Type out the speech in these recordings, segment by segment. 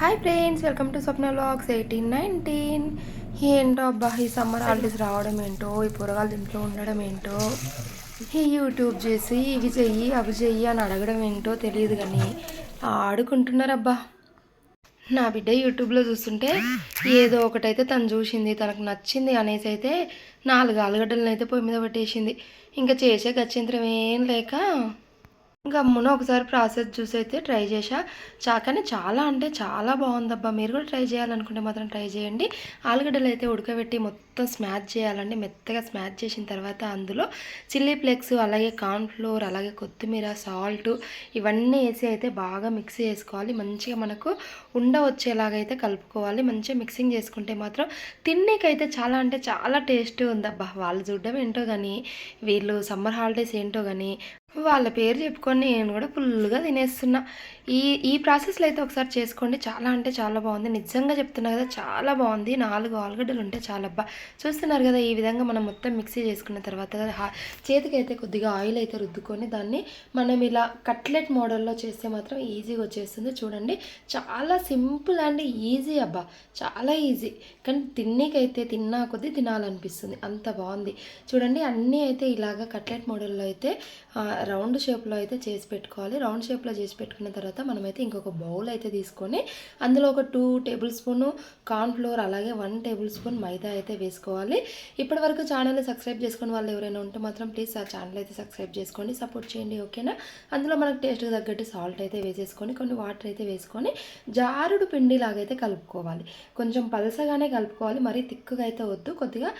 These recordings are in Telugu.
Hi friends welcome to Swapna vlogs eighteen nineteen ఏంటో అబ్బా ఈ సమ్మర్ హాలిడేస్ రావడం ఏంటో ఈ పొరగాలు ఇంట్లో ఉండడం ఏంటో ఈ యూట్యూబ్ చేసి ఇవి చెయ్యి అవి చెయ్యి అని అడగడం ఏంటో తెలియదు కానీ ఆడుకుంటున్నారబ్బా. నా బిడ్డ యూట్యూబ్లో చూస్తుంటే ఏదో ఒకటైతే తను చూసింది తనకు నచ్చింది అనేసి అయితే నాలుగు ఆలుగడ్డలను అయితే పొయ్యి మీద పెట్టేసింది. ఇంకా చేసే గచ్చింత్రం ఏం లేక గమ్మున ఒకసారి ప్రాసెస్ చూసి అయితే ట్రై చేసా చా కానీ చాలా అంటే చాలా బాగుందబ్బా. మీరు కూడా ట్రై చేయాలనుకుంటే మాత్రం ట్రై చేయండి. ఆలుగడ్డలు అయితే ఉడకబెట్టి మొత్తం స్మాచ్ చేయాలండి. మెత్తగా స్మాచ్ చేసిన తర్వాత అందులో చిల్లీ ఫ్లేక్స్ అలాగే కార్న్ఫ్లోర్ అలాగే కొత్తిమీర సాల్ట్ ఇవన్నీ వేసి అయితే బాగా మిక్స్ చేసుకోవాలి. మంచిగా మనకు ఉండ వచ్చేలాగైతే కలుపుకోవాలి. మంచిగా మిక్సింగ్ చేసుకుంటే మాత్రం తిన్నేకైతే చాలా అంటే చాలా టేస్ట్ ఉందబ్బా. వాళ్ళు చూడడం ఏంటో కానీ వీళ్ళు సమ్మర్ హాలిడేస్ ఏంటో కానీ వాళ్ళ పేరు చెప్పుకొని నేను కూడా ఫుల్గా తినేస్తున్నా. ఈ ఈ ప్రాసెస్లో అయితే ఒకసారి చేసుకోండి. చాలా అంటే చాలా బాగుంది. నిజంగా చెప్తున్నా కదా చాలా బాగుంది. నాలుగు ఆలుగడ్డలు ఉంటే చాలా అబ్బా చూస్తున్నారు కదా ఈ విధంగా మనం మొత్తం మిక్సీ చేసుకున్న తర్వాత చేతికైతే చేతికి అయితే కొద్దిగా ఆయిల్ అయితే రుద్దుకొని దాన్ని మనం ఇలా కట్లెట్ మోడల్లో చేస్తే మాత్రం ఈజీగా వచ్చేస్తుంది. చూడండి చాలా సింపుల్ అండ్ ఈజీ అబ్బా. చాలా ఈజీ. కానీ తిన్నీకైతే తిన్నా కొద్దీ తినాలనిపిస్తుంది. అంత బాగుంది. చూడండి అన్నీ అయితే ఇలాగ కట్లెట్ మోడల్లో అయితే రౌండ్ షేప్లో అయితే చేసి పెట్టుకోవాలి. రౌండ్ షేప్లో చేసి పెట్టుకున్న తర్వాత మనమైతే ఇంకొక బౌల్ అయితే తీసుకొని అందులో ఒక టూ టేబుల్ స్పూన్ కార్న్ఫ్లోర్ అలాగే వన్ టేబుల్ స్పూన్ మైదా అయితే వేసుకోవాలి. ఇప్పటి వరకు ఛానల్ని సబ్స్క్రైబ్ చేసుకుని వాళ్ళు ఎవరైనా ఉంటే మాత్రం ప్లీజ్ ఆ ఛానల్ అయితే సబ్స్క్రైబ్ చేసుకోండి. సపోర్ట్ చేయండి ఓకేనా? అందులో మనకు టేస్ట్కి తగ్గట్టు సాల్ట్ అయితే వేసేసుకొని కొన్ని వాటర్ అయితే వేసుకొని జారుడు పిండి లాగైతే కలుపుకోవాలి. కొంచెం పలసగానే కలుపుకోవాలి. మరీ తిక్కుగా అయితే వద్దు. కొద్దిగా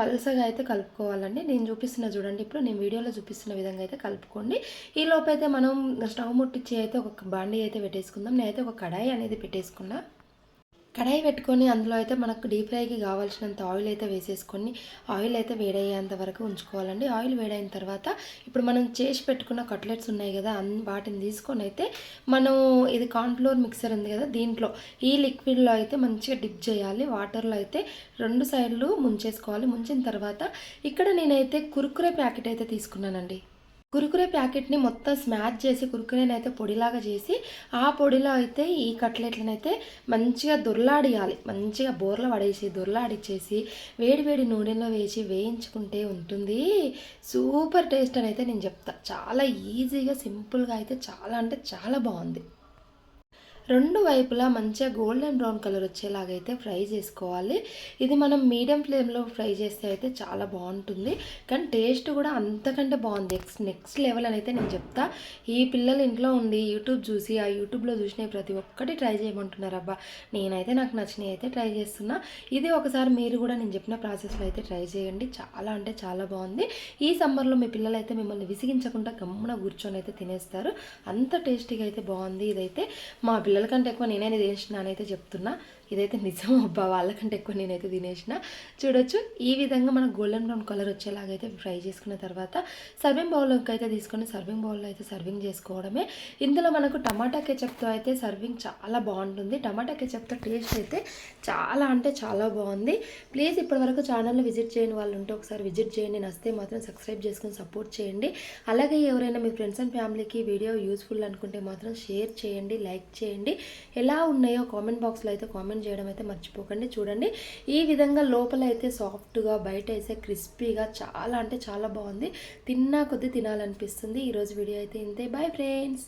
పలసగా అయితే కలుపుకోవాలండి. నేను చూపిస్తున్న చూడండి ఇప్పుడు నేను వీడియోలో చూపిస్తున్న విధంగా అయితే కలుపుకోండి. ఈ లోపైతే మనం స్టవ్ ముట్టించి అయితే ఒక బాండీ అయితే పెట్టేసుకుందాం. నేనైతే ఒక కడాయి అనేది పెట్టేసుకున్నా. కడాయి పెట్టుకొని అందులో అయితే మనకు డీప్ ఫ్రైకి కావాల్సినంత ఆయిల్ అయితే వేసేసుకొని ఆయిల్ అయితే వేడయ్యేంత వరకు ఉంచుకోవాలండి. ఆయిల్ వేడైన తర్వాత ఇప్పుడు మనం చేసి పెట్టుకున్న కట్లెట్స్ ఉన్నాయి కదా అన్ వాటిని తీసుకొని అయితే మనం ఇది కార్న్ఫ్లోర్ మిక్సర్ ఉంది కదా దీంట్లో ఈ లిక్విడ్లో అయితే మంచిగా డిప్ చేయాలి. వాటర్లో అయితే రెండు సైడ్లు ముంచేసుకోవాలి. ముంచిన తర్వాత ఇక్కడ నేనైతే కురుకురే ప్యాకెట్ అయితే తీసుకున్నానండి. కురుకురే ప్యాకెట్ని మొత్తం స్మాచ్ చేసి కురుకురేని అయితే పొడిలాగా చేసి ఆ పొడిలో అయితే ఈ కట్లెట్లనైతే మంచిగా దొర్లాడియాలి. మంచిగా బోర్ల పడేసి దొర్లాడిచ్చేసి వేడి వేడి నూనెలో వేసి వేయించుకుంటే ఉంటుంది. సూపర్ టేస్ట్ అని అయితే నేను చెప్తా. చాలా ఈజీగా సింపుల్గా అయితే చాలా అంటే చాలా బాగుంది. రెండు వైపులా మంచిగా గోల్డెన్ బ్రౌన్ కలర్ వచ్చేలాగైతే ఫ్రై చేసుకోవాలి. ఇది మనం మీడియం ఫ్లేమ్లో ఫ్రై చేస్తే అయితే చాలా బాగుంటుంది. కానీ టేస్ట్ కూడా అంతకంటే బాగుంది. నెక్స్ట్ లెవెల్ అని అయితే నేను చెప్తా. ఈ పిల్లలు ఇంట్లో ఉండి యూట్యూబ్ చూసి ఆ యూట్యూబ్లో చూసిన ప్రతి ఒక్కటి ట్రై చేయమంటున్నారు. అబ్బా నేనైతే నాకు నచ్చినవి అయితే ట్రై చేస్తున్నా. ఇది ఒకసారి మీరు కూడా నేను చెప్పిన ప్రాసెస్లో అయితే ట్రై చేయండి. చాలా అంటే చాలా బాగుంది. ఈ సమ్మర్లో మీ పిల్లలు అయితే మిమ్మల్ని విసిగించకుండా గమ్మున కూర్చొని అయితే తినేస్తారు. అంత టేస్టీగా అయితే బాగుంది. ఇదైతే మా పిల్లలకంటే ఎక్కువ నేనే తినేసిన అయితే చెప్తున్నా. ఇదైతే నిజం అబ్బా వాళ్ళకంటే ఎక్కువ నేనైతే తినేసిన. చూడొచ్చు ఈ విధంగా మనకు గోల్డెన్ బ్రౌన్ కలర్ వచ్చేలాగైతే ఫ్రై చేసుకున్న తర్వాత సర్వింగ్ బౌల్లోకి అయితే తీసుకొని సర్వింగ్ బౌల్లో అయితే సర్వింగ్ చేసుకోవడమే. ఇందులో మనకు టమాటా కెచప్తో అయితే సర్వింగ్ చాలా బాగుంటుంది. టమాటా కెచప్తో టేస్ట్ అయితే చాలా అంటే చాలా బాగుంది. ప్లీజ్ ఇప్పటివరకు ఛానల్ని విజిట్ చేయని వాళ్ళు ఉంటే ఒకసారి విజిట్ చేయండి. నస్తే మాత్రం సబ్స్క్రైబ్ చేసుకొని సపోర్ట్ చేయండి. అలాగే ఎవరైనా మీ ఫ్రెండ్స్ అండ్ ఫ్యామిలీకి వీడియో యూస్ఫుల్ అనుకుంటే మాత్రం షేర్ చేయండి లైక్ చేయండి. ఎలా ఉన్నాయో కామెంట్ బాక్స్లో అయితే కామెంట్ చేయడం అయితే మర్చిపోకండి. చూడండి ఈ విధంగా లోపల అయితే సాఫ్ట్గా బయట అయితే క్రిస్పీగా చాలా అంటే చాలా బాగుంది. తిన్నా కొద్దీ తినాలనిపిస్తుంది. ఈరోజు వీడియో అయితే ఇంతే. Bye friends.